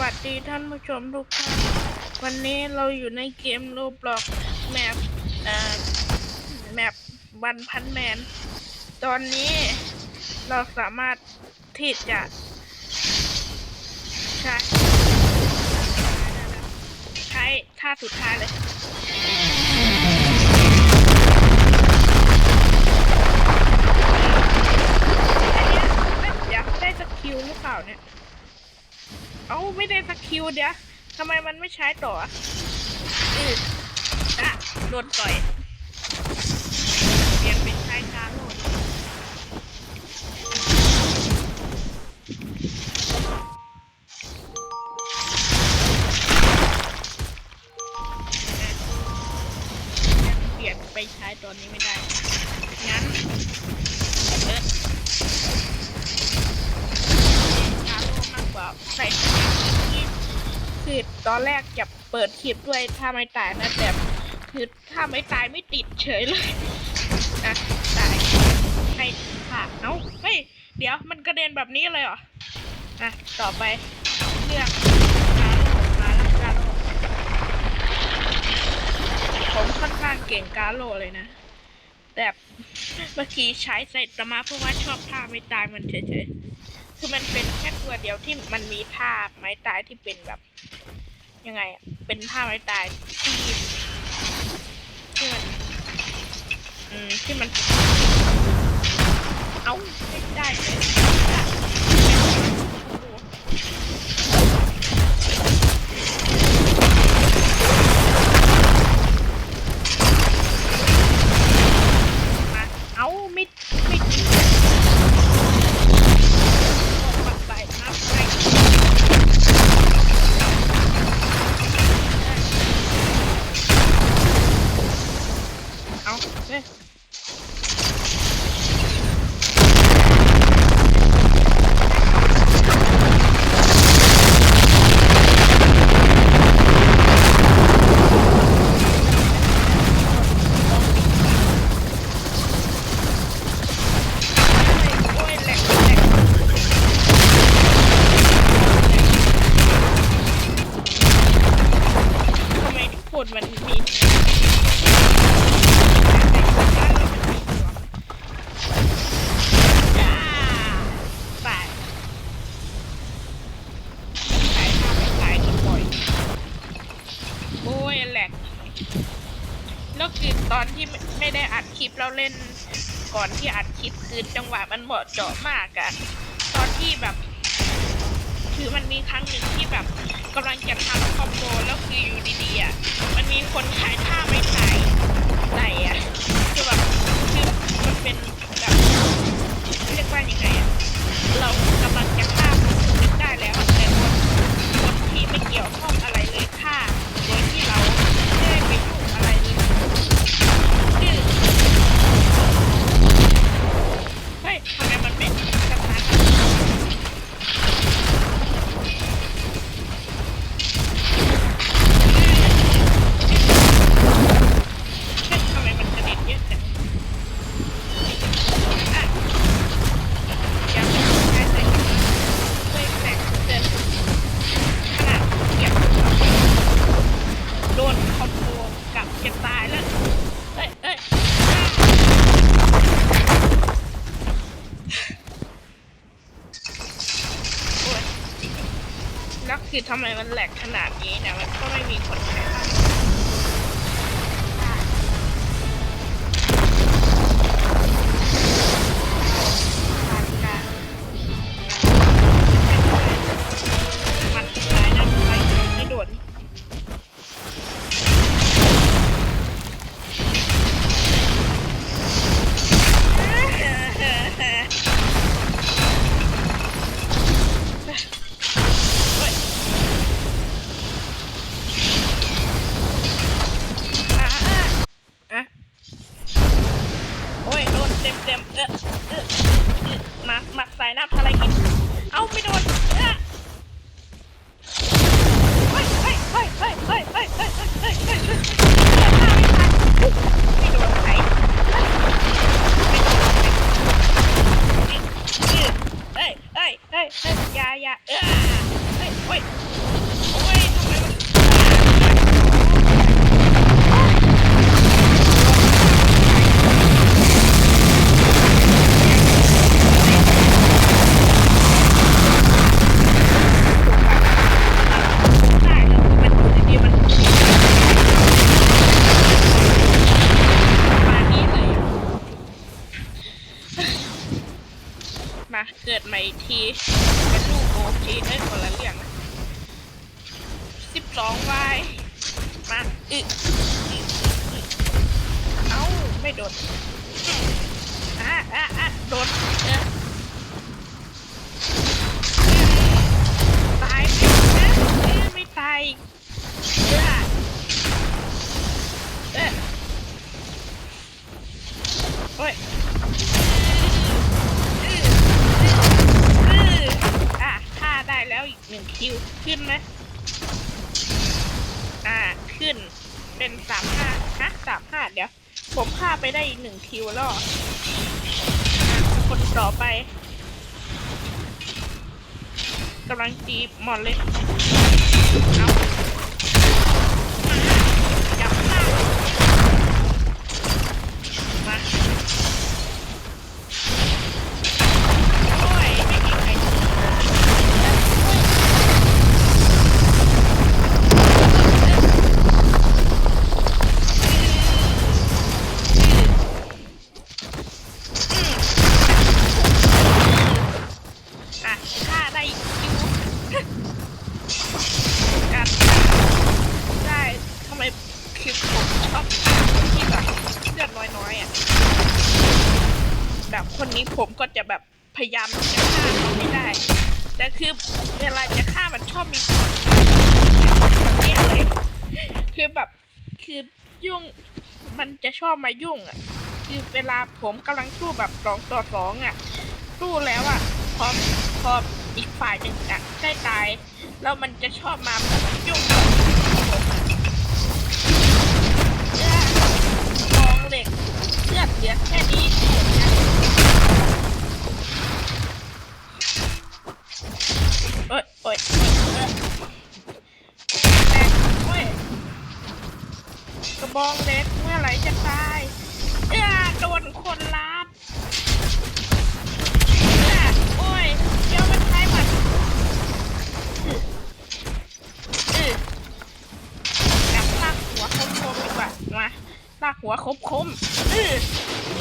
วัสดีท่านผู้ชมทุกท่านวันนี้เราอยู่ในเกมโลบล็อกแมปแมปวันพันแมน ตอนนี้เราสามารถที่จะใช้ใช้ท่าสุดท้ายเลย เดี๋ยวทำไมมันไม่ใช้ต่ออะอืออะโดนต่อยเปลี่ยนเป็นชายกางโหดเปลี่ยนไปใช้ตอนนี้ไม่ได้ งั้นเออการร่วมมากกว่าใส่ ตอนแรกจะเปิดคลิปด้วยถ้าไม่ตายนะแต่คือถ้าไม่ตายไม่ติดเฉยเลยนะตายให้ผ่าเอ้าเฮ้ยเดี๋ยวมันกระเด็นแบบนี้เลยเหรออะต่อไปเลือกการโลมาแล้วการโลผมค่อนข้างเก่งการโลเลยนะแต่เมื่อกี้ใช้ใส่ตมาเพราะว่าชอบท่าไม่ตายมันเฉยๆคือมันเป็นแค่ตัวเดียวที่มันมีท่าไม้ตายที่เป็นแบบ ยังไงเป็นท่าไม้ตายที่ที่มัน อืมที่มัน เอาไม่ได้เลย ไม่ได้อัดคลิปเราเล่นก่อนที่อัดคลิปคือจังหวะมันเหมาะเจาะมากอะตอนที่แบบ คือมันมีครั้งหนึ่งที่แบบกำลังจะทำคอมโบแล้วคืออยู่ดีๆอะมันมีคนขายท่าไม่ขายไหนอะคือแบบคือมันเป็นแบบเรียกว่ายังไงอะเรากำลังจะฆ่า คือทำไมมันแหลกขนาดนี้เนี่ยมันก็ไม่มีคนใช้ิดใหม่ที เป็นลูกโอทีเอ้คนละเรื่องนะสิบสองวายมาอึเอ้า ไม่โดนอะอะอะโดนเออตายไหมนะไม่ตาย หนึ่งคิวขึ้นไหมอ่าขึ้นเป็นสามห้าฮะสามห้าเดี๋ยว ผมฆ่าไปได้อีกหนึ่งคิวแล้วอะคนต่อไปกำลังจีบหมอนเลยเอา คือผมชอบที่แบบเลือดน้อยๆอะแบบคนนี้ผมก็จะแบบพยายามจะฆ่าเขาไม่ได้ แต่คือเวลาจะฆ่ามันชอบมีคนแบบนี้เลยคือแบบคือยุ่งมันจะชอบมายุ่งอะ คือเวลาผมกำลังสู้แบบสองต่อสองอะสู้แล้วอะพอพออีกฝ่ายหนึ่งอะใกล้ตายแล้วมันจะชอบมายุ่งกับผม เหล็กเลือดเหลือแค่นี้ ลากหัวคมอืด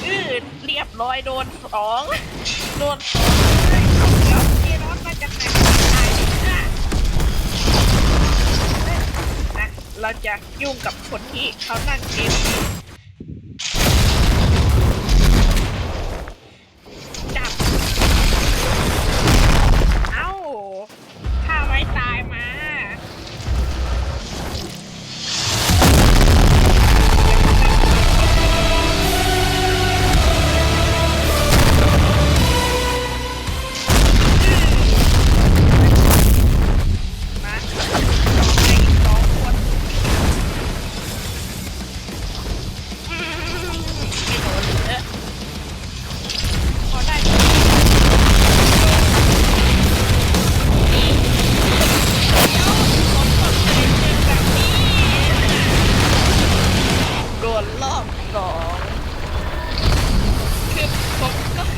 อืดเรียบร้อยโดนสองโดนสองเลยเดี๋ยวเจรอนมาจากไหนตายอะนะเราจะยุ่งกับคนที่เขานั่งเกม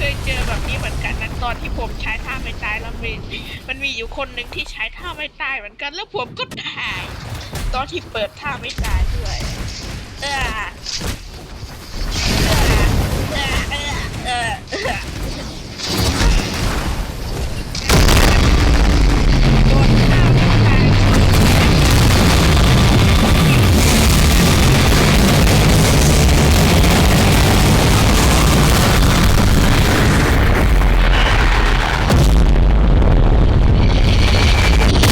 คยเจอแบบนี้เหมือนกันนะตอนที่ผมใช้ท่าไม่ตายแล้วมีมันมีอยู่คนหนึ่งที่ใช้ท่าไม่ตายเหมือนกัน แล้วผมก็ถ่าย ตอนที่เปิดท่าไม่ตายด้วยเออเออเออเออ